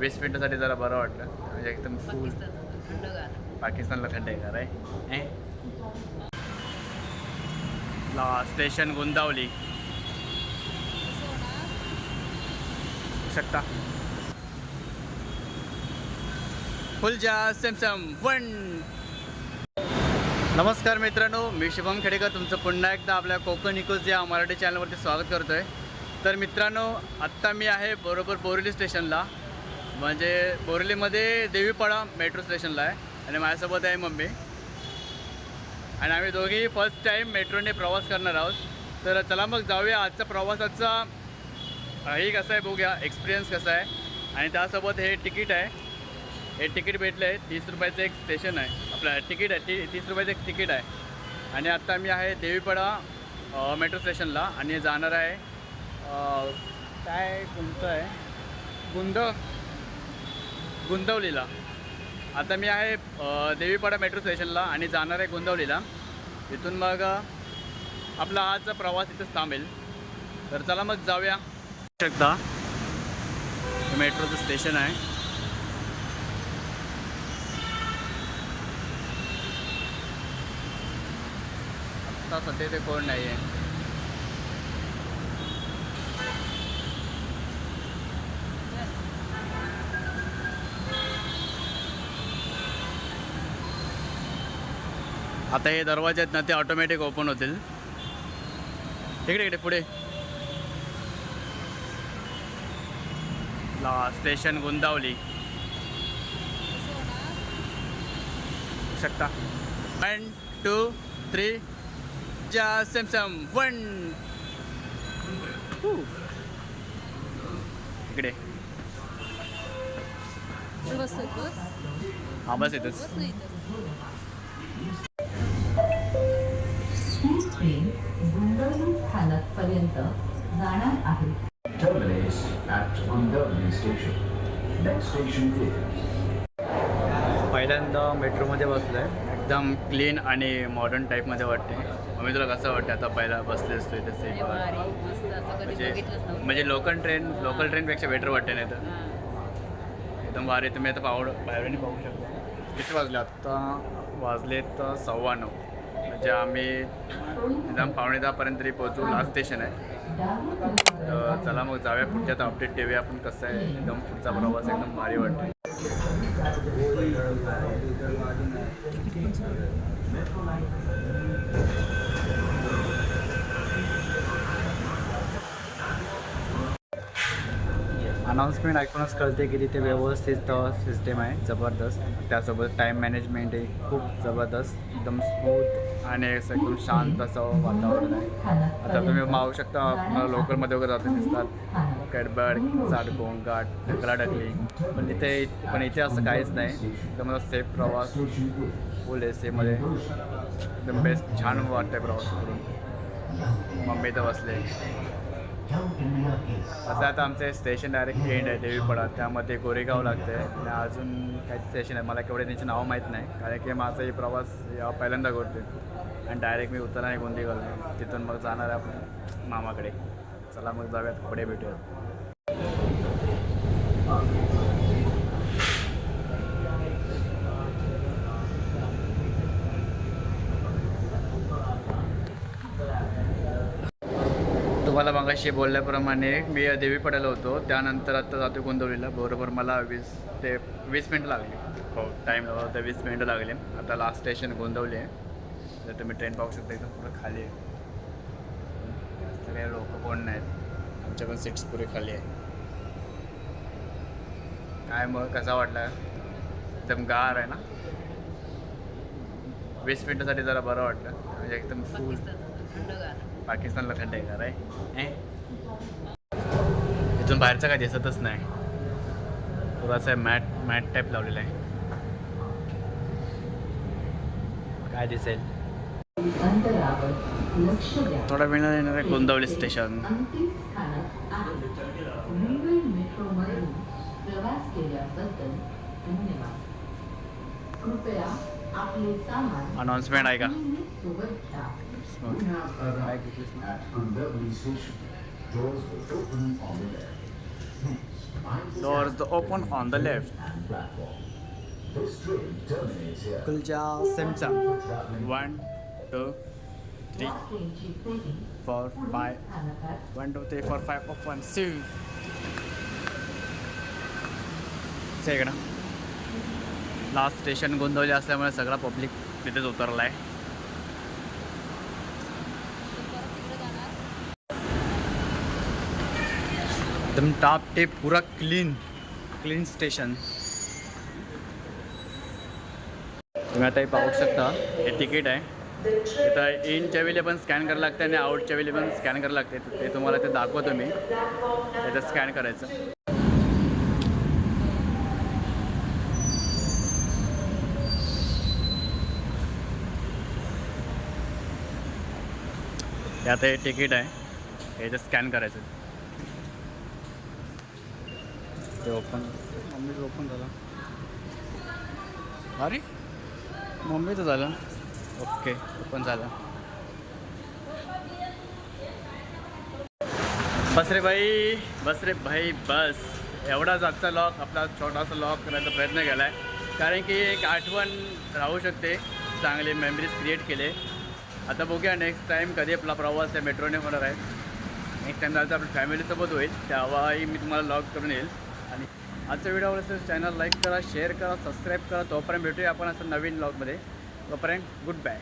वीस मिनिटासाठी जरा बरं वाटलं. म्हणजे एकदम फुल पाकिस्तानला थंड आहे का रे? ला स्टेशन गुंदावली. शकता? फुलजा सॅमसंग वन. नमस्कार मित्रांनो मी शुभम खेडेकर. तुमचं पुन्हा एकदा आपल्या कोकण इकोज या मराठी चॅनलवरती स्वागत करतो आहे तर मित्रांनो आत्ता मी आहे बरोबर बोरिवली स्टेशनला म्हणजे बोरलीमध्ये देवीपाडा मेट्रो स्टेशनला आहे. आणि माझ्यासोबत आहे मम्मी. आणि आम्ही दोघी फर्स्ट टाईम मेट्रोने प्रवास करणार आहोत. तर चला मग जाऊया. आजचा प्रवासाचा हे कसं आहे बघूया. एक्सपिरियन्स कसा आहे. आणि त्यासोबत हे तिकीट आहे. हे तिकीट भेटलं आहे तीस रुपयाचं एक स्टेशन आहे. आपलं तिकीट आहे. ती तीस रुपयाचं एक तिकीट आहे. आणि आत्ता मी आहे देवीपाडा मेट्रो स्टेशनला आणि जाणार आहे काय कोणतं आहे? गुंद गुंदवलीला आता मी आहे देवीपाडा मेट्रो स्टेशनला आणि जाणार आहे गुंदवलीला इथून मग आपला आजचा प्रवास इथंच थांबेल. तर चला मग जाऊया. शकता मेट्रोचं स्टेशन आहे. आत्ता सध्या ते कोण नाही आहे आता हे दरवाजे आहेत ना ते ऑटोमॅटिक ओपन होतील. तिकडे इकडे पुढे. ला स्टेशन गुंदावली. शकता. वन टू थ्री जा सॅमसंग वन इकडे. हा बस येतच स्थानकपर्यंत जाणार आहे. Terminates at Gundavli Station. Next station is पहिल्यांदा मेट्रोमध्ये बसलो आहे एकदम क्लीन आणि मॉडर्न टाईपमध्ये वाटते. मग तुला कसं वाटतं आता पहिला बसले असतो इथे सीटवर म्हणजे म्हणजे लोकल ट्रेन लोकल ट्रेनपेक्षा बेटर वाटते नाही तर. एकदम भारी. तुम्ही आता पावड बाहेरने पाहू शकता. किती वाजले? आत्ता वाजले तर सव्वा नऊ सध्या आम्ही एकदम पावणे दहापर्यंत तरी पोहोचू. लास्ट स्टेशन आहे. तर चला मग जाऊया पुढच्या आता अपडेट देऊया आपण कसं आहे. एकदम पुढचा प्रवास एकदम भारी वाटतो अनाऊन्समेंट ऐकूनच कळते की तिथे व्यवस्थित सिस्टम आहे. जबरदस्त. त्यासोबत टाईम मॅनेजमेंट आहे. खूप जबरदस्त. एकदम स्मूथ आणि असं एकदम शांत असं वातावरण आहे. आता तुम्ही पाहू शकता आपल्याला लोकलमध्ये वगैरे जाते दिसतात. गडबड चाडकोण गाठ ढकला ढकली पण तिथे पण इथे असं काहीच नाही. एकदम सेफ प्रवास. फुल ए सीमध्ये एकदम बेस्ट छान वाटतं प्रवास करून. मम्मी तर बसले. असं आता आमचे स्टेशन डायरेक्ट एंड आहे देवीपडा. त्यामध्ये गोरेगाव लागते आणि अजून काही स्टेशन आहे. मला केवढे त्यांची नावं माहीत नाही. कारण की माझाही प्रवास या पहिल्यांदा करतो आणि डायरेक्ट मी उतरला नाही गोंदी घालतो तिथून मग जाणार आहे आपण मामाकडे. चला मग जाऊयात. पुढे भेटूयात. तुम्हाला मगाशी बोलल्याप्रमाणे मी देवीपाड्याला होतो. त्यानंतर आता जातो गोंदवलीला बरोबर मला वीस ते वीस मिनटं लागली. हो टाईम लागला होता वीस मिनटं लागले. आता लास्ट स्टेशन गोंदवली आहे. तर तुम्ही ट्रेन पाहू शकता एकदम पुढं खाली आहे. काही लोक कोण नाहीत. आमच्या पण सीट्स पुरे खाली आहे. काय मग कसा वाटला? एकदम गार आहे ना? वीस मिनटासाठी जरा बरं वाटलं. म्हणजे एकदम फुल पाकिस्तानला थंड आहे. इथून बाहेरचं काय दिसतच नाही. थोडासा मॅट मॅट टाईप लावलेला आहे. काय दिसेल? थोडा वेळ येणार आहे गोंदावली स्टेशन. अनाउन्समेंट आहे का? Doors open on the left. Next, Behind Doors open on the left. and platform. This train terminates here. कुलच्या सेमचा वन टू थ्री या ट्रेनची फेरी फोर पुढील फाय स्थानकात one two three four five one six इकडं लास्ट स्टेशन गोंधवले असल्यामुळे सगळा पब्लिक तिथेच उतरला आहे एकदम टाप टेप पुरा क्लीन क्लीन स्टेशन तुम्ही आता हे पाहू शकता हे तिकीट आहे. इथं इनच्या वेळी पण स्कॅन करायला लागते आणि आउटच्या वेळी पण स्कॅन करायला लागते ते तुम्हाला ते दाखवतो मी. त्याचं स्कॅन करायचं. आता हे तिकीट आहे. याचं स्कॅन करायचं. ते ओपन मम्मीचं ओपन झालं. अरे मम्मीचं झालं. ओके ओपन झालं. बस रे भाई बस रे भाई बस. एवढाच आजचा लॉक आपला छोटासा लॉक करण्याचा प्रयत्न केला आहे कारण की एक आठवण राहू शकते चांगले मेमरीज क्रिएट केले. आता बघूया नेक्स्ट टाईम कधी आपला प्रवास त्या मेट्रोने होणार आहे. नेक्स्ट टाईम तर आपल्या फॅमिलीसोबत होईल तेव्हाही मी तुम्हाला लॉग करून येईल. आणि आजचा व्हिडिओ आवडला असेल चॅनल लाईक करा शेअर करा सबस्क्राईब करा. तोपर्यंत भेटूया आपण असं नवीन लॉगमध्ये तोपर्यंत गुड बाय